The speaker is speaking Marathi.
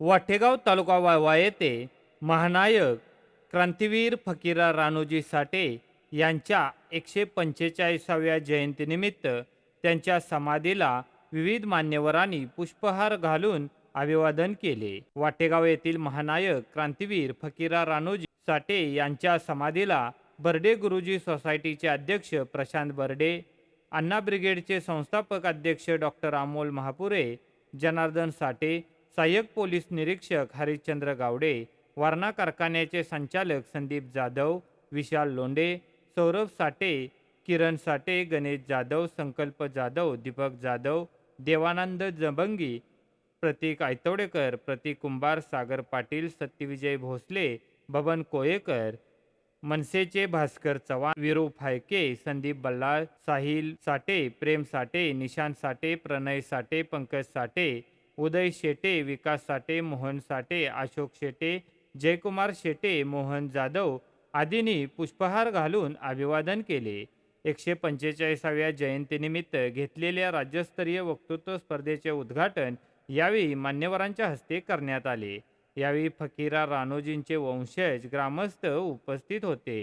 वाटेगाव तालुका वाळवा येथे महानायक क्रांतीवीर फकीरा रानोजी साठे यांच्या एकशे पंचेचाळीसाव्या जयंतीनिमित्त त्यांच्या समाधीला विविध मान्यवरांनी पुष्पहार घालून अभिवादन केले. वाटेगाव येथील महानायक क्रांतीवीर फकीरा रानोजी साठे यांच्या समाधीला बर्डे गुरुजी सोसायटीचे अध्यक्ष प्रशांत बर्डे अण्णा ब्रिगेडचे संस्थापक अध्यक्ष डॉक्टर अमोल महापुरे जनार्दन साठे सहाय्यक पोलीस निरीक्षक हरिश्चंद्र गावडे वारणा कारखान्याचे संचालक संदीप जाधव विशाल लोंडे सौरभ साठे किरण साठे गणेश जाधव संकल्प जाधव दीपक जाधव देवानंद जबंगी प्रतीक आयतवडेकर प्रतीक कुंभार सागर पाटील सत्यविजय भोसले बबन कोयेकर मनसेचे भास्कर चव्हाण विरू फायके संदीप बल्लाळ साहिल साठे प्रेम साठे निशांत साठे प्रणय साठे पंकज साठे उदय शेटे विकास साठे मोहन साठे अशोक शेटे जयकुमार शेटे मोहन जाधव आदींनी पुष्पहार घालून अभिवादन केले. एकशे पंचेचाळीसाव्या जयंतीनिमित्त घेतलेल्या राज्यस्तरीय वक्तृत्व स्पर्धेचे उद्घाटन यावेळी मान्यवरांच्या हस्ते करण्यात आले. यावेळी फकीरा रानोजींचे वंशज ग्रामस्थ उपस्थित होते.